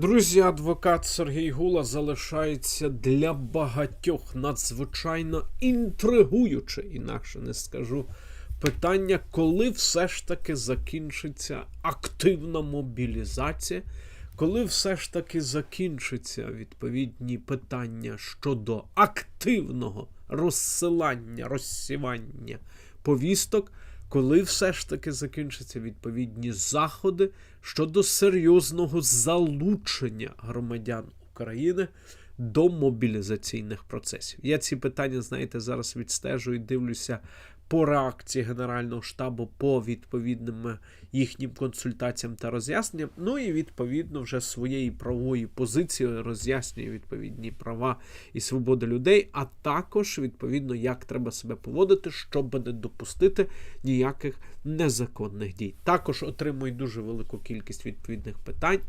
Друзі, адвокат Сергій Гула залишається для багатьох надзвичайно інтригуюче, інакше не скажу. Питання, коли все ж таки закінчиться активна мобілізація, коли все ж таки закінчаться відповідні питання щодо активного розсилання, розсівання повісток, коли все ж таки закінчаться відповідні заходи щодо серйозного залучення громадян України до мобілізаційних процесів. Я ці питання, знаєте, зараз відстежую, дивлюся по реакції Генерального штабу по відповідним е, їхнім консультаціям та роз'ясненням. Ну і відповідно вже своєї правової позиції роз'яснює відповідні права і свободи людей, а також відповідно як треба себе поводити, щоб не допустити ніяких незаконних дій. Також отримую дуже велику кількість відповідних питань.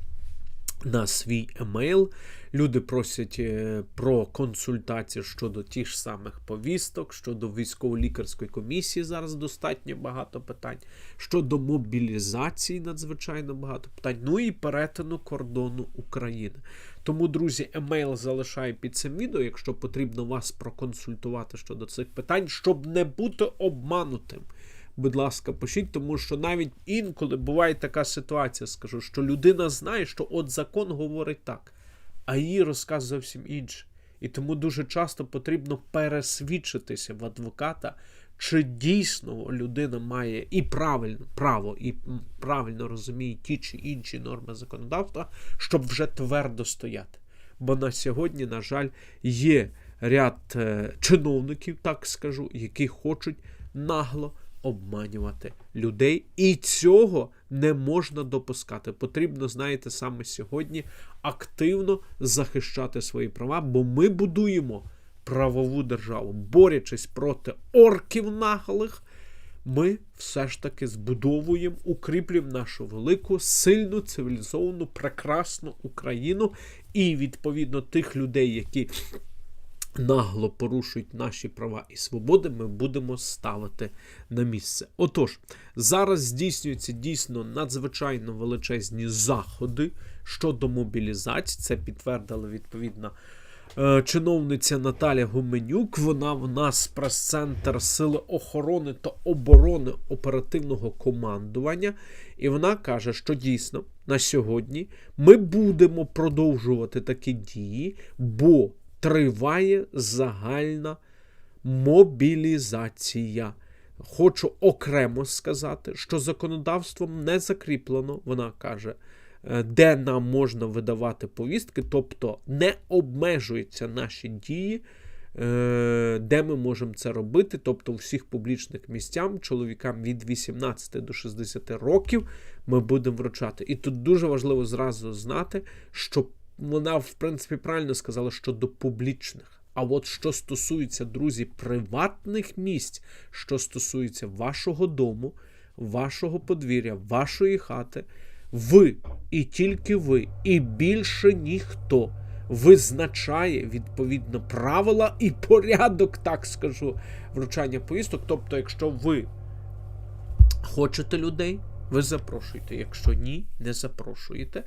На свій емейл люди просять е, про консультації щодо тих самих повісток, щодо військово-лікарської комісії. Зараз достатньо багато питань. Щодо мобілізації, надзвичайно багато питань. Ну і перетину кордону України. Тому, друзі, емейл залишаю під цим відео, якщо потрібно вас проконсультувати щодо цих питань, щоб не бути обманутим будь ласка, пишіть, тому що навіть інколи буває така ситуація, скажу, що людина знає, що от закон говорить так, а її розказ зовсім інше. І тому дуже часто потрібно пересвідчитися в адвоката, чи дійсно людина має і правильно право, і правильно розуміє ті чи інші норми законодавства, щоб вже твердо стояти. Бо на сьогодні, на жаль, є ряд е, чиновників, так скажу, які хочуть нагло обманювати людей, і цього не можна допускати. Потрібно, знаєте, саме сьогодні активно захищати свої права, бо ми будуємо правову державу, борючись проти орків наглих. Ми все ж таки збудовуємо, укріплюємо нашу велику, сильну, цивілізовану, прекрасну Україну і відповідно тих людей, які нагло порушують наші права і свободи, ми будемо ставити на місце. Отож, зараз здійснюються дійсно надзвичайно величезні заходи щодо мобілізації. Це підтвердила відповідна. е, Чиновниця Наталя Гуменюк, вона в нас прес-центр Сили охорони та оборони оперативного командування. І вона каже, що дійсно на сьогодні ми будемо продовжувати такі дії, бо триває загальна мобілізація. Хочу окремо сказати, що законодавством не закріплено, вона каже, е, де нам можна видавати повістки, тобто не обмежуються наші дії, е, де ми можемо це робити, тобто у всіх публічних місцях чоловікам від 18 до 60 років ми будемо вручати. І тут дуже важливо зразу знати, що вона, в принципі, правильно сказала щодо публічних. А от що стосується, друзі, приватних місць, що стосується вашого дому, вашого подвір'я, вашої хати, ви і тільки ви, і більше ніхто визначає відповідно правила і порядок, так скажу, вручання повісток. Тобто, якщо ви хочете людей, ви запрошуєте. Якщо ні, не запрошуєте.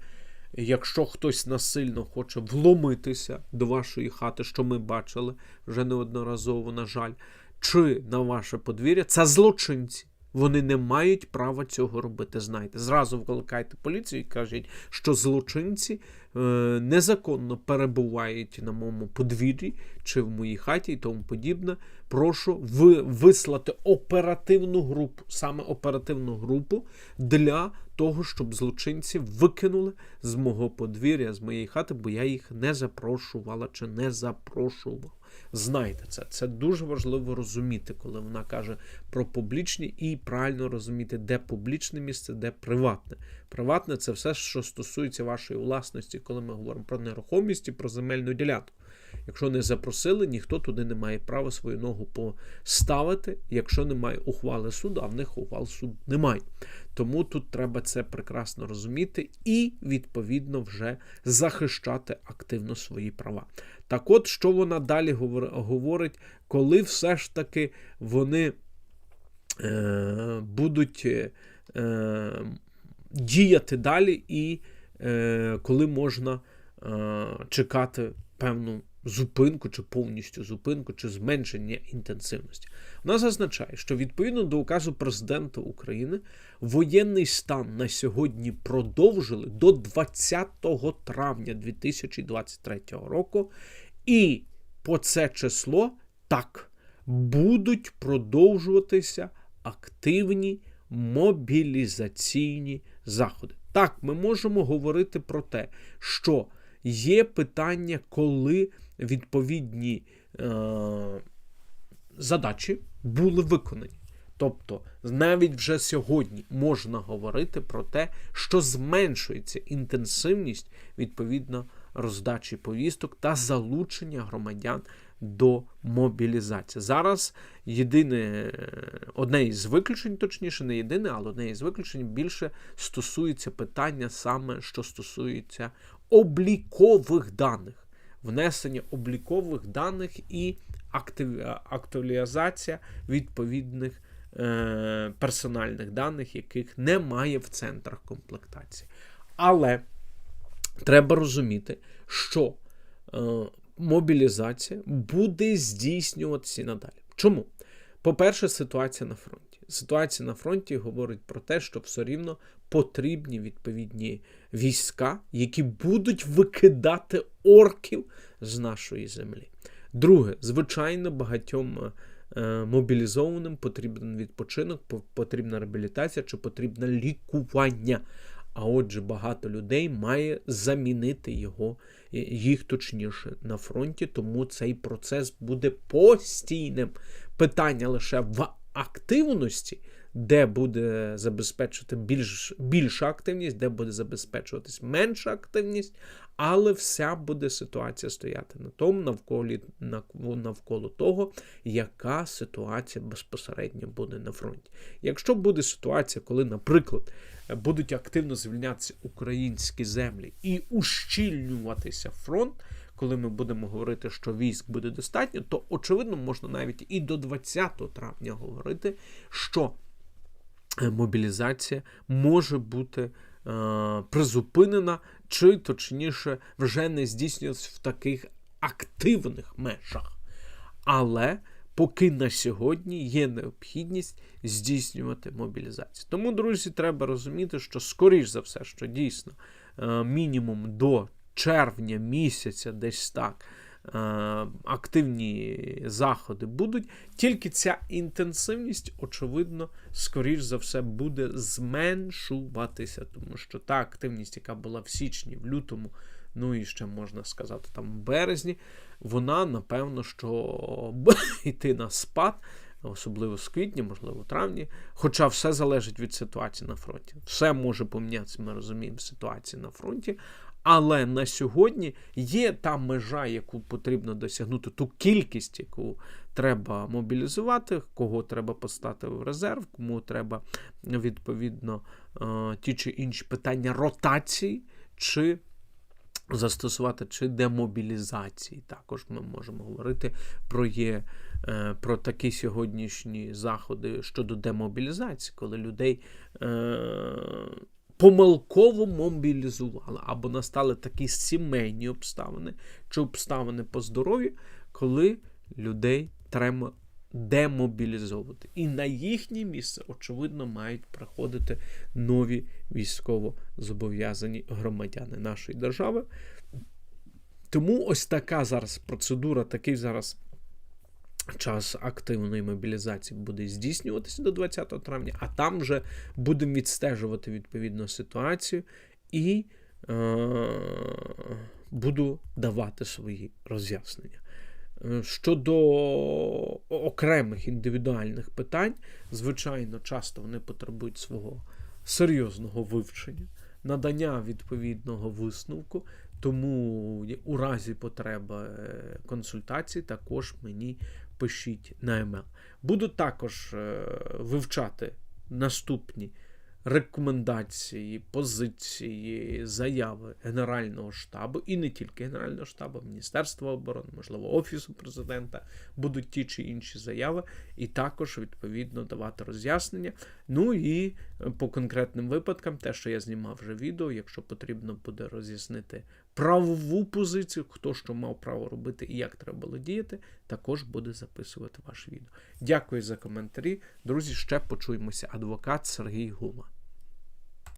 Якщо хтось насильно хоче вломитися до вашої хати, що ми бачили вже неодноразово, на жаль, чи на ваше подвір'я, це злочинці. Вони не мають права цього робити. Знаєте, зразу викликайте поліцію і кажуть, що злочинці е, незаконно перебувають на моєму подвір'ї чи в моїй хаті і тому подібне. Прошу ви вислати оперативну групу, саме оперативну групу для того, щоб злочинці викинули з мого подвір'я, з моєї хати, бо я їх не запрошувала чи не запрошував. Знайте це. Це дуже важливо розуміти, коли вона каже про публічні, і правильно розуміти, де публічне місце, де приватне. Приватне це все, що стосується вашої власності, коли ми говоримо про нерухомість і про земельну ділянку. Якщо не запросили, ніхто туди не має права свою ногу поставити, якщо немає ухвали суду, а в них ухвал суду немає. Тому тут треба це прекрасно розуміти і, відповідно, вже захищати активно свої права. Так от, що вона далі говорить, коли все ж таки вони е, будуть е, діяти далі і е, коли можна е, чекати певну зупинку, чи повністю зупинку, чи зменшення інтенсивності. Вона зазначає, що відповідно до указу президента України воєнний стан на сьогодні продовжили до 20 травня 2023 року, і по це число так будуть продовжуватися активні мобілізаційні заходи. Так, ми можемо говорити про те, що є питання, коли відповідні е, задачі були виконані. Тобто, навіть вже сьогодні можна говорити про те, що зменшується інтенсивність відповідно роздачі повісток та залучення громадян до мобілізації. Зараз єдине, одне із виключень, точніше, не єдине, але одне із виключень більше стосується питання саме, що стосується облікових даних, внесення облікових даних і актуалізація відповідних е, персональних даних, яких немає в центрах комплектації. Але треба розуміти, що е, мобілізація буде здійснюватися надалі. Чому? По-перше, ситуація на фронті. Ситуація на фронті говорить про те, що все рівно потрібні відповідні війська, які будуть викидати орків з нашої землі. Друге, звичайно, багатьом е, мобілізованим потрібен відпочинок, потрібна реабілітація чи потрібне лікування. А отже, багато людей має замінити його, їх точніше на фронті, тому цей процес буде постійним. Питання лише в активності, де буде забезпечувати більш, більша активність, де буде забезпечуватись менша активність, але вся буде ситуація стояти на тому, навколо, навколо того, яка ситуація безпосередньо буде на фронті. Якщо буде ситуація, коли, наприклад, будуть активно звільнятися українські землі і ущільнюватися фронт. Коли ми будемо говорити, що військ буде достатньо, то очевидно можна навіть і до 20 травня говорити, що е, мобілізація може бути е, призупинена, чи точніше вже не здійснюється в таких активних межах. Але поки на сьогодні є необхідність здійснювати мобілізацію. Тому, друзі, треба розуміти, що, скоріш за все, що дійсно е, мінімум до червня місяця, десь так. Е, активні заходи будуть, тільки ця інтенсивність, очевидно, скоріш за все, буде зменшуватися, тому що та активність, яка була в січні, в лютому, ну і ще можна сказати, там в березні, вона, напевно, що йти на спад, особливо з квітня, можливо, травні. Хоча все залежить від ситуації на фронті. Все може помінятися, ми розуміємо, ситуації на фронті. Але на сьогодні є та межа, яку потрібно досягнути, ту кількість, яку треба мобілізувати, кого треба поставити в резерв, кому треба відповідно е, ті чи інші питання ротації. чи застосувати чи демобілізації. Також ми можемо говорити про є, е, про такі сьогоднішні заходи щодо демобілізації, коли людей. Е, помилково мобілізували або настали такі сімейні обставини чи обставини по здоров'ю, коли людей треба демобілізовувати. І на їхнє місце, очевидно, мають приходити нові військово зобов'язані громадяни нашої держави. Тому ось така зараз процедура, такий зараз. Час активної мобілізації буде здійснюватися до 20 травня, а там вже будемо відстежувати відповідну ситуацію і е, буду давати свої роз'яснення. Е, щодо окремих індивідуальних питань, звичайно, часто вони потребують свого серйозного вивчення, надання відповідного висновку, тому у разі потреби е, консультації також мені пишіть на емейл. Буду також е, вивчати наступні рекомендації, позиції, заяви Генерального штабу, і не тільки Генерального штабу, Міністерства оборони, можливо, Офісу президента, будуть ті чи інші заяви, і також відповідно давати роз'яснення. Ну і е, по конкретним випадкам, те, що я знімав вже відео, якщо потрібно буде роз'яснити правову позицію, хто що мав право робити і як треба було діяти, також буде записувати ваше відео. Дякую за коментарі. Друзі, ще почуємося. Адвокат Сергій Гула.